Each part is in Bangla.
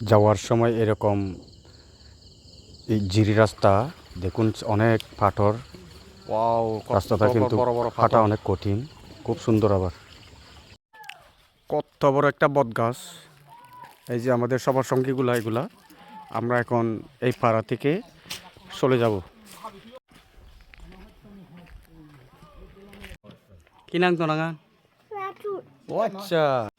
যাওয়ার সময় এরকম এই জিরি রাস্তা দেখুন অনেক পাথর। ওয়াও রাস্তাটা কিন্তু বড় বড় হাঁটা অনেক কঠিন খুব সুন্দর আবার। কত বড় একটা বট গাছ এই যে আমাদের সবার সঙ্গীগুলা এগুলা। আমরা এখন এই পাড়া থেকে চলে যাব। কি নাম তো নাঙ্গা ও আচ্ছা।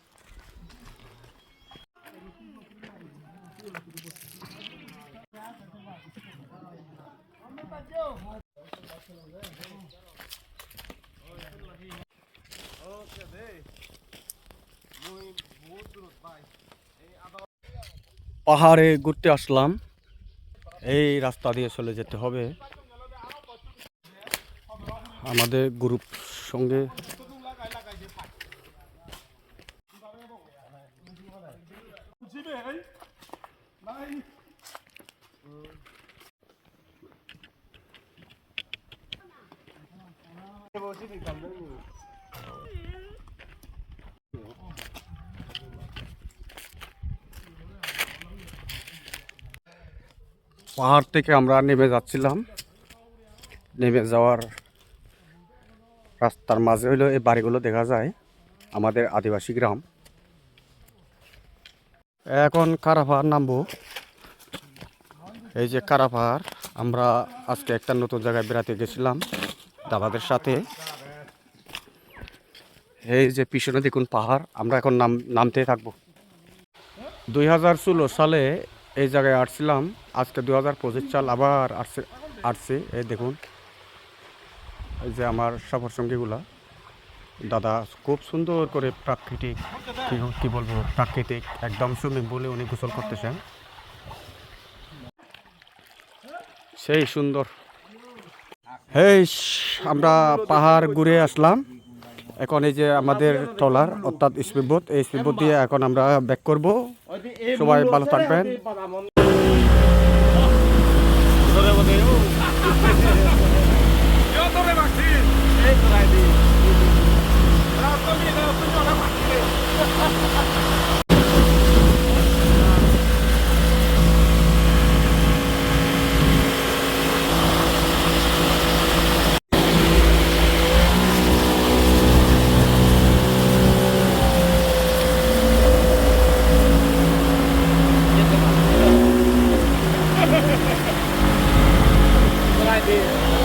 পাহাড়ে ঘুরতে আসলাম। এই রাস্তা দিয়ে চলে যেতে হবে। আমাদের গ্রুপ সঙ্গে পাহাড় থেকে আমরা নেমে যাচ্ছিলাম। নেমে যাওয়ার রাস্তার মাঝে হইল এই বাড়িগুলো দেখা যায়, আমাদের আদিবাসী গ্রাম। এখন কারাপাহাড় নামবো। এই যে কারাপাহাড় আমরা আজকে একটা নতুন জায়গায় বেড়াতে গেছিলাম দাদাদের সাথে। এই যে পিছনে দেখুন পাহাড়, আমরা এখন নাম, নামতে থাকব। দুই হাজার ষোলো সালে এই জায়গায় আসছিলাম, আজকে দু হাজার পঁচিশ সাল আবার আসছে আসছে। এই দেখুন, এই যে আমার সফর সঙ্গীগুলা দাদা খুব সুন্দর করে প্রাকৃতিক কি বলব প্রাকৃতিক একদম সুইমিং পুলে উনি গোসল করতেছেন। সেই সুন্দর। হেই আমরা পাহাড় ঘুরে আসলাম। এখন এই যে আমাদের ট্রলার অর্থাৎ স্পিডবোট এই স্পিডবোট দিয়ে এখন আমরা ব্যাক করব। সবাই ভালো থাকবেন। Yo la. here.